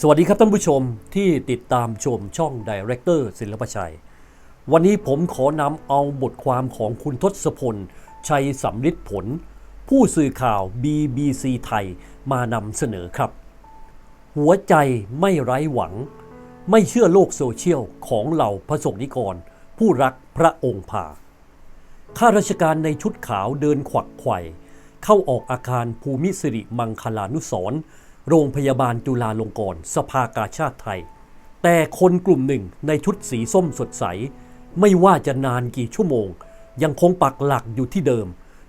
สวัสดีครับท่านผู้ชมที่ติดตามชมช่องดีเรคเตอร์ศิลปชัย วันนี้ผมขอนำเอาบทความของคุณทศพล ชัยสำลิดผล ผู้สื่อข่าว BBC ไทยมานำเสนอครับ หัวใจไม่ไร้หวัง ไม่เชื่อโลกโซเชียลของเหล่าพระสงฆ์นิกร ผู้รักพระองค์ผ่าข้าราชการในชุดขาวเดินขวักไขว่เข้าออกอาคารภูมิสิริมังคลานุสร โรงพยาบาลจุฬาลงกรณ์สภากาชาติไทย แต่คนกลุ่มหนึ่งในชุดสีส้มสดใส ไม่ว่าจะนานกี่ชั่วโมง ยังคงปักหลักอยู่ที่เดิม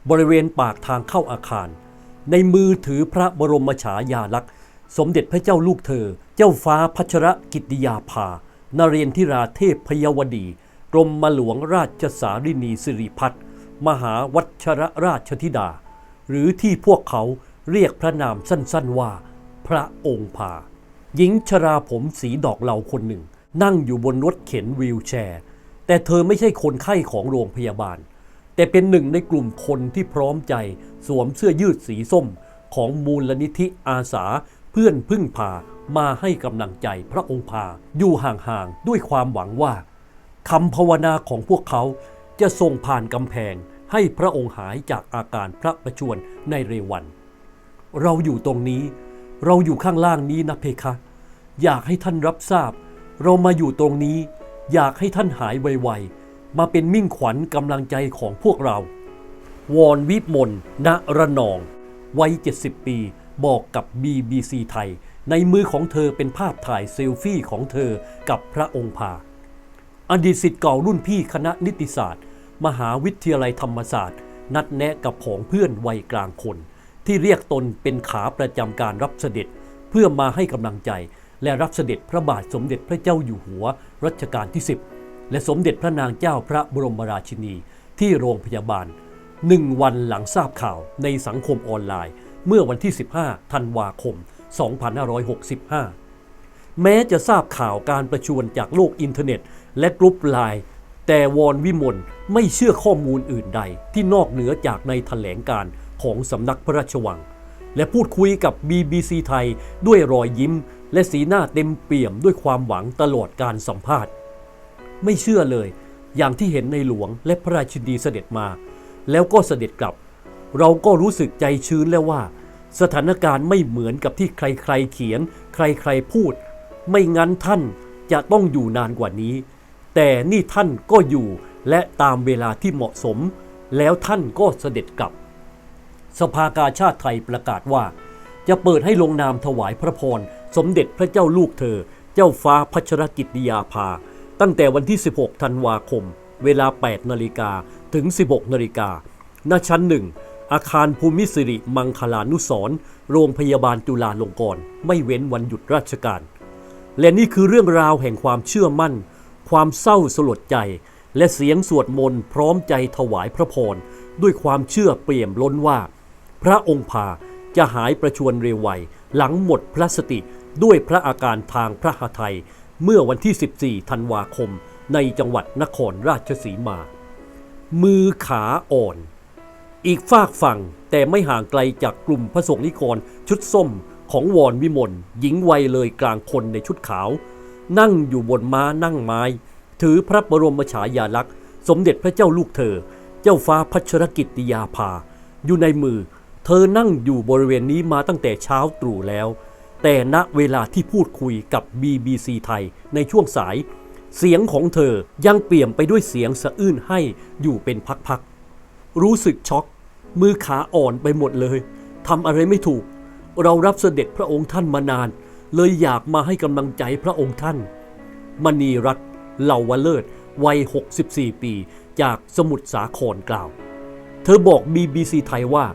บริเวณปากทางเข้าอาคาร ในมือถือพระบรมฉายาลักษณ์ สมเด็จพระเจ้าลูกเธอ เจ้าฟ้าพัชรกิติยาภา นเรนทิราเทพพยวดี กรมมหลวงราชสารินีสิริพัฒน์มหาวัชรราชธิดา หรือที่พวกเขาเรียกพระนามสั้นๆว่า พระองค์พาหญิงชราผมสีดอกเหลาคนหนึ่ง นั่งอยู่บนรถเข็นวีลแชร์ แต่เธอไม่ใช่คนไข้ของโรงพยาบาล แต่เป็นหนึ่งในกลุ่มคนที่พร้อมใจสวมเสื้อยืดสีส้มของมูลนิธิอาสาเพื่อนพึ่งพามาให้กำลังใจพระองค์พาอยู่ห่างๆด้วยความหวังว่าคำภาวนาของพวกเขาจะส่งผ่านกำแพงให้พระองค์หายจากอาการพระประชวรในเรวัน เราอยู่ตรงนี้ เราอยู่ข้างล่างนี้นะเพคะ อยากให้ท่านรับทราบ เรามาอยู่ตรงนี้ อยากให้ท่านหายไวๆ มาเป็นมิ่งขวัญกำลังใจของพวกเรา วอนวิมลณระนองวัย 70 ปี บอกกับ BBC ไทย ในมือของเธอเป็นภาพถ่ายเซลฟี่ของเธอกับพระองค์พา อดีตศิษย์เก่ารุ่นพี่คณะนิติศาสตร์ มหาวิทยาลัยธรรมศาสตร์ นัดแนะกับผองเพื่อนวัยกลางคน ที่เรียกตนเป็นขาประจำการรับเสด็จเพื่อมาให้กำลังใจ และรับเสด็จพระบาทสมเด็จพระเจ้าอยู่หัวรัชกาลที่ 10 และสมเด็จพระนางเจ้าพระบรมราชินี ที่โรงพยาบาลหนึ่งวันหลังทราบข่าวในสังคมออนไลน์ เมื่อวันที่ 15 ธันวาคม 2565 แม้จะทราบข่าวการประชวรจากโลกอินเทอร์เน็ต และกรุ๊ปไลน์แต่วอนวิมลไม่เชื่อข้อมูลอื่นใด ที่นอกเหนือจากในแถลงการ ของสำนักพระราชวัง และพูดคุยกับ BBC ไทยด้วยรอยยิ้ม และสีหน้าเต็มเปี่ยมด้วยความหวังตลอดการสัมภาษณ์ ไม่เชื่อเลย อย่างที่เห็นในหลวงและพระราชินีเสด็จมา แล้วก็เสด็จกลับ เราก็รู้สึกใจชื้นแล้วว่า สถานการณ์ไม่เหมือนกับที่ใครๆเขียน ใครๆพูด ไม่งั้นท่านจะต้องอยู่นานกว่านี้ แต่นี่ท่านก็อยู่และตามเวลาที่เหมาะสม แล้วท่านก็เสด็จกลับ สภากาชาติไทยประกาศว่า จะเปิดให้ลงนามถวายพระพร สมเด็จพระเจ้าลูกเธอ เจ้าฟ้าพัชรกิติยาภา ตั้งแต่วันที่ 16 ธันวาคม เวลา 8 นาฬิกาถึง 16 นาฬิกาณชั้นหนึ่งอาคารภูมิสิริมังคลานุสรโรงพยาบาลจุฬาลงกรณ์ไม่เว้นวันหยุดราชการ และนี่คือเรื่องราวแห่งความเชื่อมั่น ความเศร้าสลดใจ และเสียงสวดมนต์พร้อมใจถวายพระพรด้วยความเชื่อเปี่ยมล้นว่า พระองค์พาจะหายประชวรเร็วไวหลังหมดพระสติด้วยพระอาการทางพระหทัยเมื่อวันที่ 14 ธันวาคม ในจังหวัดนครราชสีมา มือขาอ่อน อีกฝากฝั่งแต่ไม่ห่างไกลจากกลุ่มพระสงฆ์นิกรชุดส้มของวอนวิมลหญิงวัยเลยกลางคนในชุดขาว นั่งอยู่บนม้านั่งไม้ ถือพระบรมฉายาลักษณ์ สมเด็จพระเจ้าลูกเธอ เจ้าฟ้าพัชรกิติยาภา อยู่ในมือ เธอนั่งอยู่บริเวณนี้มาตั้งแต่เช้าตรู่แล้ว แต่ณเวลาที่พูดคุยกับ BBC ไทยในช่วงสาย เสียงของเธอยังเปี่ยมไปด้วยเสียงสะอื้นให้อยู่เป็นพักๆ รู้สึกช็อกมือขาอ่อนไปหมดเลยทำอะไรไม่ถูก เรารับเสด็จพระองค์ท่านมานาน เลยอยากมาให้กำลังใจพระองค์ท่าน มณีรัตน์เหล่าวเลิศวัย 64 ปี จากสมุทรสาครกล่าว เธอบอก BBC ไทยว่า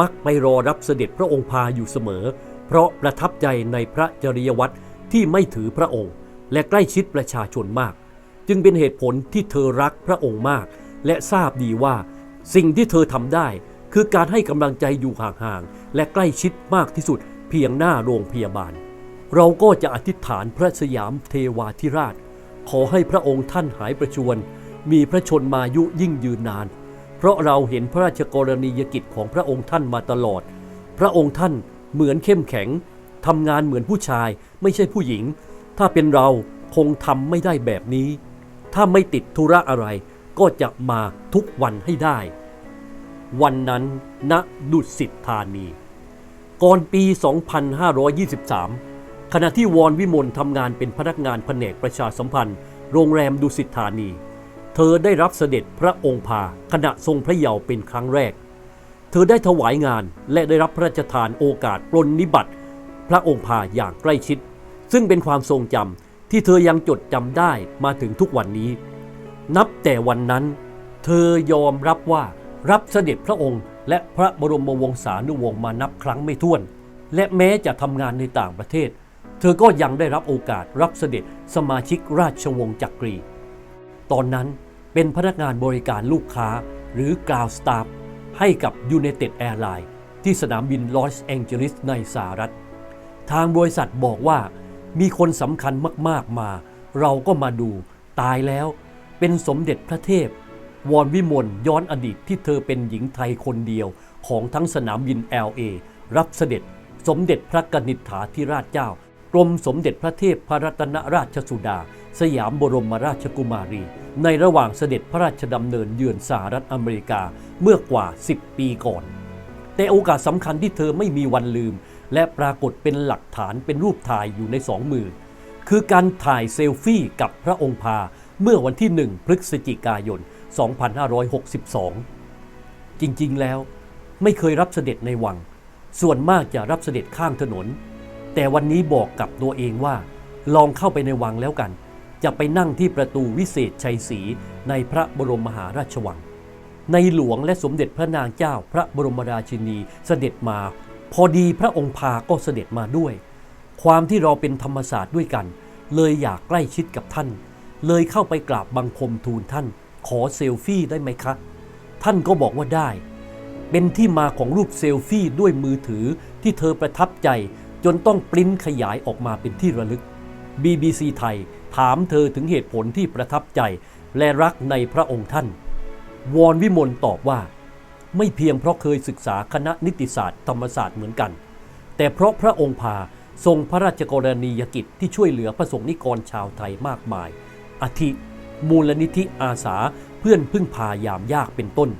มักไปรอรับเสด็จพระองค์พาอยู่เสมอ เพราะประทับใจในพระจริยวัตรที่ไม่ถือพระองค์ และใกล้ชิดประชาชนมาก จึงเป็นเหตุผลที่เธอรักพระองค์มาก และทราบดีว่า สิ่งที่เธอทำได้ คือการให้กำลังใจอยู่ห่างๆและใกล้ชิดมากที่สุด เพียงหน้าโรงพยาบาล เราก็จะอธิษฐานพระสยามเทวาธิราช ขอให้พระองค์ท่านหายประชวรมีพระชนมายุยิ่งยืนนาน เพราะเราเห็นพระราชกรณียกิจของพระองค์ท่านมาตลอด พระองค์ท่านเหมือนเข้มแข็งทำงานเหมือนผู้ชาย ไม่ใช่ผู้หญิง ถ้าเป็นเราคงทำไม่ได้แบบนี้ ถ้าไม่ติดธุระอะไร ก็จะมาทุกวันให้ได้ วันนั้นณดุสิตธานี ก่อนปี 2523 ขณะที่วอนวิมลทำงานเป็นพนักงานแผนกประชาสัมพันธ์ โรงแรมดุสิตธานี เธอได้รับเสด็จพระองค์พาขณะทรงพระเยาว์เป็นครั้งแรก เธอได้ถวายงานและได้รับพระราชทานโอกาสปลนนิบัติพระองค์พาอย่างใกล้ชิด ซึ่งเป็นความทรงจำที่เธอยังจดจำได้มาถึงทุกวันนี้ นับแต่วันนั้น เธอยอมรับว่ารับเสด็จพระองค์ และพระบรมวงศานุวงศ์มานับครั้งไม่ถ้วน และแม้จะทำงานในต่างประเทศ เธอก็ยังได้รับโอกาสรับเสด็จสมาชิกราชวงศ์จักรี ตอนนั้น เป็นพนักงานบริการลูกค้าหรือกราวสตาฟให้กับ United Airlines ที่สนามบินลอสแองเจลิสในสหรัฐ ทางบริษัทบอกว่ามีคนสำคัญมากๆมา เราก็มาดูตายแล้ว เป็นสมเด็จพระเทพ วอนวิมลย้อนอดีตที่เธอเป็นหญิงไทยคนเดียวของทั้งสนามบิน LA รับเสด็จสมเด็จพระกนิษฐาธิราชเจ้ากรมสมเด็จพระเทพพระรัตนราชสุดา สยามบรมราชกุมารี ในระหว่างเสด็จพระราชดำเนินเยือนสหรัฐอเมริกาเมื่อกว่า 10 ปีก่อน แต่โอกาสสำคัญที่เธอไม่มีวันลืม และปรากฏเป็นหลักฐานเป็นรูปถ่ายอยู่ในสองมือ คือการถ่ายเซลฟี่กับพระองค์พาเมื่อวันที่ 1 พฤศจิกายน 2562 จริงๆแล้วไม่เคยรับเสด็จในวัง ส่วนมากจะรับเสด็จข้างถนน แต่วันนี้บอกกับตัวเองว่า ลองเข้าไปในวังแล้วกัน จะไปนั่งที่ประตูวิเศษชัยศรีในพระบรมมหาราชวัง ในหลวงและสมเด็จพระนางเจ้าพระบรมราชินีเสด็จมา พอดีพระองค์พาก็เสด็จมาด้วย ความที่เราเป็นธรรมศาสตร์ด้วยกัน เลยอยากใกล้ชิดกับท่าน เลยเข้าไปกราบบังคมทูลท่าน ขอเซลฟี่ได้ไหมคะ ท่านก็บอกว่าได้ เป็นที่มาของรูปเซลฟี่ด้วยมือถือที่เธอประทับใจจนต้องปริ้นขยายออกมาเป็นที่ระลึก BBC ไทย ถามเธอถึงเหตุผลที่ประทับใจ และรักในพระองค์ท่าน วอนวิมลตอบว่า ไม่เพียงเพราะเคยศึกษาคณะนิติศาสตร์ธรรมศาสตร์เหมือนกัน แต่เพราะพระองค์พาทรงพระราชกรณียกิจที่ช่วยเหลือพระสงฆ์นิกรชาวไทยมากมาย อาทิ มูลนิธิอาสาเพื่อนพึ่งพายามยากเป็นต้น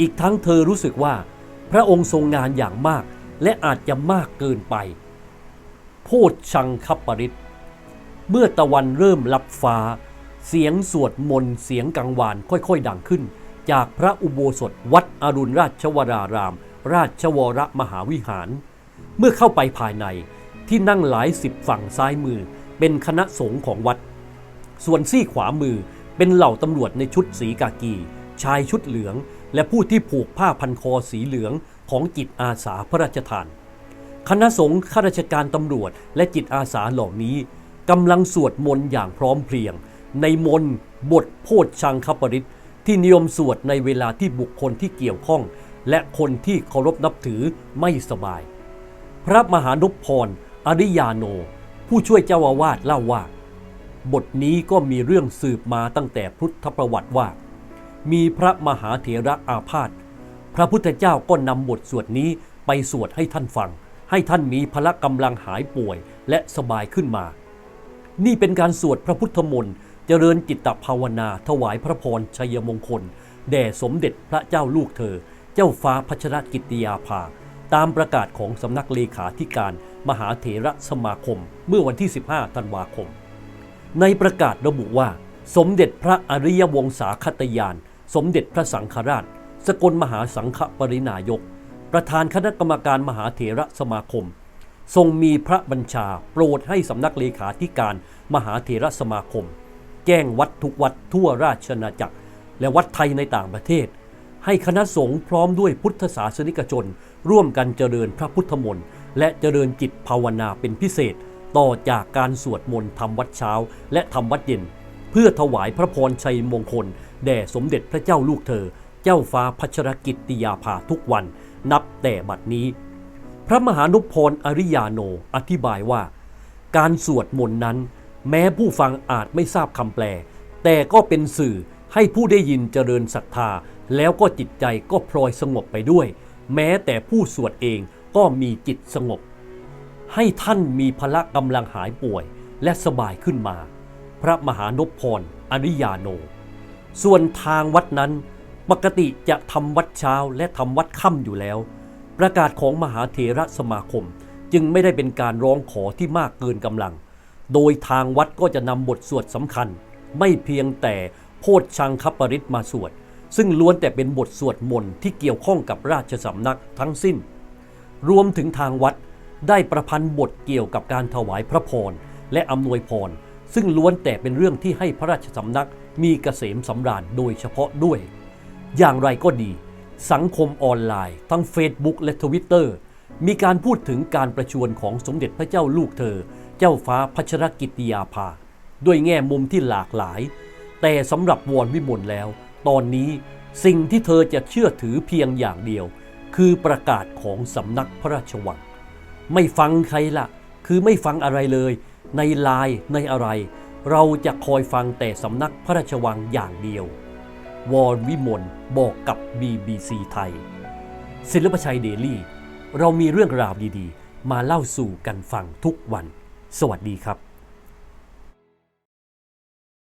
อีกทั้งเธอรู้สึกว่า พระองค์ทรงงานอย่างมาก และอาจจะมากเกินไป โพชชังคับปริต เมื่อตะวันเริ่มลับฟ้า เสียงสวดมนต์เสียงกังวานค่อยๆ ดังขึ้น จากพระอุโบสถวัดอรุณราชวราราม ราชวรมหาวิหาร เมื่อเข้าไปภายในที่นั่งหลายสิบฝั่งซ้ายมือ เป็นคณะสงฆ์ของวัด ส่วนซี่ขวามือเป็นเหล่าตำรวจในชุดสีกากี ชายชุดเหลือง และผู้ที่ผูกผ้าพันคอสีเหลืองของจิตอาสาพระราชทาน คณะสงฆ์ข้าราชการตำรวจและจิตอาสาเหล่านี้ กำลังสวดมนต์อย่างพร้อมเพรียง ในมนต์บทโพชชังคปริตที่นิยมสวดในเวลาที่บุคคลที่เกี่ยวข้อง และคนที่เคารพนับถือไม่สบาย พระมหานุพรอริยาโน ผู้ช่วยเจ้าอาวาสเล่าว่า บทนี้ก็มีเรื่องสืบมาตั้งแต่พุทธประวัติว่า มีพระมหาเถระอาพาธพระพุทธเจ้าก็นำบทสวดนี้ไปสวดให้ท่านฟัง ให้ท่านมีพละกำลังหายป่วยและสบายขึ้นมา นี่เป็นการสวดพระพุทธมนต์เจริญจิตตภาวนา ถวายพระพรชัยมงคล แด่สมเด็จพระเจ้าลูกเธอ เจ้าฟ้าพัชรกิติยาภา ตามประกาศของสำนักเลขาธิการมหาเถระสมาคม เมื่อวันที่ 15 ธันวาคม ในประกาศระบุว่า สมเด็จพระอริยวงศาคตยาน สมเด็จพระสังฆราช สกลมหาสังฆปรินายก ประธานคณะกรรมการมหาเถระสมาคม ทรงมีพระบัญชาโปรดให้สำนักเลขาธิการมหาเถระสมาคม แจ้งวัดทุกวัดทั่วราชอาจักร และวัดไทยในต่างประเทศ ให้คณะสงฆ์พร้อมด้วยพุทธศาสนิกชน ร่วมกันเจริญพระพุทธมนต์และเจริญจิตภาวนาเป็นพิเศษ ต่อจากการสวดมนต์ทำวัดเช้า และทำวัดเย็น เพื่อถวายพระพรชัยมงคล แด่สมเด็จพระเจ้าลูกเธอ เจ้าฟ้าพัชรกิตติยาภาทุกวัน นับแต่บัดนี้ พระมหานุพรอริยาโนอธิบายว่า การสวดมนต์นั้น แม้ผู้ฟังอาจไม่ทราบคำแปล แต่ก็เป็นสื่อให้ผู้ได้ยินเจริญศรัทธา แล้วก็จิตใจก็พลอยสงบไปด้วย แม้แต่ผู้สวดเองก็มีจิตสงบ ให้ท่านมีพละกำลังหายป่วยและสบายขึ้นมา พระมหานพพรอริยาโน ส่วนทางวัดนั้นปกติจะทำวัดเช้าและทำวัดค่ำอยู่แล้ว ประกาศของมหาเถระสมาคม จึงไม่ได้เป็นการร้องขอที่มากเกินกำลัง โดยทางวัดก็จะนำบทสวดสำคัญ ไม่เพียงแต่โพชชังคปริตมาสวด ซึ่งล้วนแต่เป็นบทสวดมนต์ที่เกี่ยวข้องกับราชสำนักทั้งสิ้น รวมถึงทางวัดได้ประพันธ์บทเกี่ยวกับการถวายพระพรและอำนวยพร ซึ่งล้วนแต่เป็นเรื่องที่ให้พระราชสำนักมีเกษมสำราญโดยเฉพาะด้วย อย่างไรก็ดี สังคมออนไลน์ ทั้ง Facebook และ Twitter มีการพูดถึงการประชวรของสมเด็จพระเจ้าลูกเธอ เจ้าฟ้าพัชรกิติยาภา ด้วยแง่มุมที่หลากหลาย แต่สำหรับวรวิมลแล้ว ตอนนี้สิ่งที่เธอจะเชื่อถือเพียงอย่างเดียว คือประกาศของสำนักพระราชวัง ไม่ฟังใครละคือไม่ฟังอะไรเลย ในไลน์ในอะไร เราจะคอยฟังแต่สำนักพระราชวังอย่างเดียว วอนวิมลบอกกับ BBC ไทย ศิลปชัยเดลี่ เรามีเรื่องราวดีๆ มาเล่าสู่กันฟังทุกวัน สวัสดีครับ